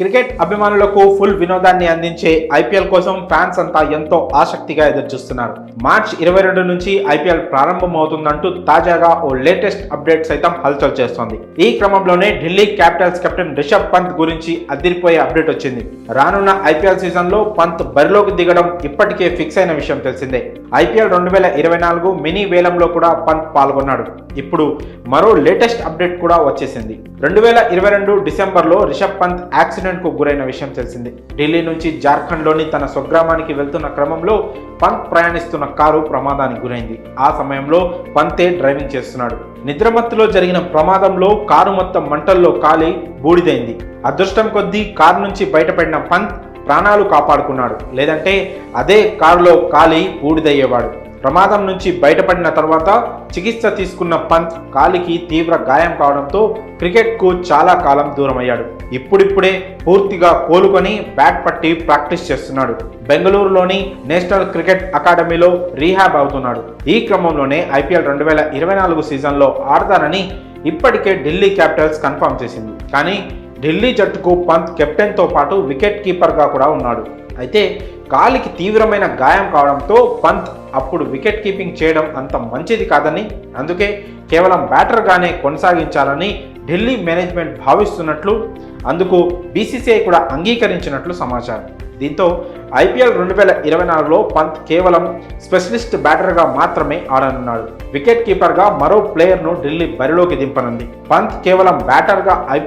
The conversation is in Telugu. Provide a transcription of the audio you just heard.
క్రికెట్ అభిమానులకు ఫుల్ వినోదాన్ని అందించే ఐపీఎల్ కోసం ఫ్యాన్స్ అంతా ఎంతో ఆసక్తిగా ఎదురుచూస్తున్నారు. మార్చ్ ఇరవై రెండు నుంచి ఐపీఎల్ ప్రారంభమవుతుందంటూ తాజాగా ఓ లేటెస్ట్ అప్డేట్ సైతం హల్చల్ చేస్తోంది. ఈ క్రమంలోనే ఢిల్లీ క్యాపిటల్స్ కెప్టెన్ రిషబ్ పంత్ గురించి అదిరిపోయే అప్డేట్ వచ్చింది. రానున్న ఐపీఎల్ సీజన్లో పంత్ బరిలోకి దిగడం ఇప్పటికే ఫిక్స్ అయిన విషయం తెలిసిందే. ఐపీఎల్ రెండు వేల ఇరవై నాలుగు మినీ వేలంలో కూడా పంత్ పాల్గొన్నాడు. ఇప్పుడు మరో లేటెస్ట్ అప్డేట్ కూడా వచ్చేసింది. రెండు వేల ఇరవై రెండు డిసెంబర్లో రిషబ్ పంత్ యాక్సిడెంట్ కు గురైన విషయం తెలిసింది. ఢిల్లీ నుంచి జార్ఖండ్లోని తన స్వగ్రామానికి వెళ్తున్న క్రమంలో పంత్ ప్రయాణిస్తున్న కారు ప్రమాదానికి గురైంది. ఆ సమయంలో పంతే డ్రైవింగ్ చేస్తున్నాడు. నిద్రమత్తులో జరిగిన ప్రమాదంలో కారు మొత్తం మంటల్లో కాలి బూడిదైంది. అదృష్టం కొద్దీ కారు నుంచి బయటపడిన పంత్ ప్రాణాలు కాపాడుకున్నాడు. లేదంటే అదే కారులో కాలి బూడిదయ్యేవాడు. ప్రమాదం నుంచి బయటపడిన తర్వాత చికిత్స తీసుకున్న పంత్ కాలికి తీవ్ర గాయం కావడంతో క్రికెట్కు చాలా కాలం దూరమయ్యాడు. ఇప్పుడిప్పుడే పూర్తిగా కోలుకొని బ్యాట్ పట్టి ప్రాక్టీస్ చేస్తున్నాడు. బెంగళూరులోని నేషనల్ క్రికెట్ అకాడమీలో రీహాబ్ అవుతున్నాడు. ఈ క్రమంలోనే ఐపీఎల్ రెండు వేల ఇరవై నాలుగు సీజన్లో ఆడతానని ఇప్పటికే ఢిల్లీ క్యాపిటల్స్ కన్ఫర్మ్ చేసింది. కానీ ఢిల్లీ జట్టుకు పంత్ కెప్టెన్తో పాటు వికెట్ కీపర్గా కూడా ఉన్నాడు. అయితే కాలికి తీవ్రమైన గాయం కావడంతో పంత్ అప్పుడు వికెట్ కీపింగ్ చేయడం అంత మంచిది కాదని అందుకే కేవలం బ్యాటర్గానే కొనసాగించాలని ఢిల్లీ మేనేజ్మెంట్ భావిస్తున్నట్లు అందుకు బీసీసీఐ కూడా అంగీకరించినట్లు సమాచారం. దీంతో ఐపీఎల్ రెండు వేల ఇరవై నాలుగులో పంత్ కేవలం స్పెషలిస్ట్ బ్యాటర్గా మాత్రమే ఆడనున్నాడు. వికెట్ కీపర్గా మరో ప్లేయర్ను ఢిల్లీ బరిలోకి దింపనుంది. పంత్ కేవలం బ్యాటర్గా ఐపీఎల్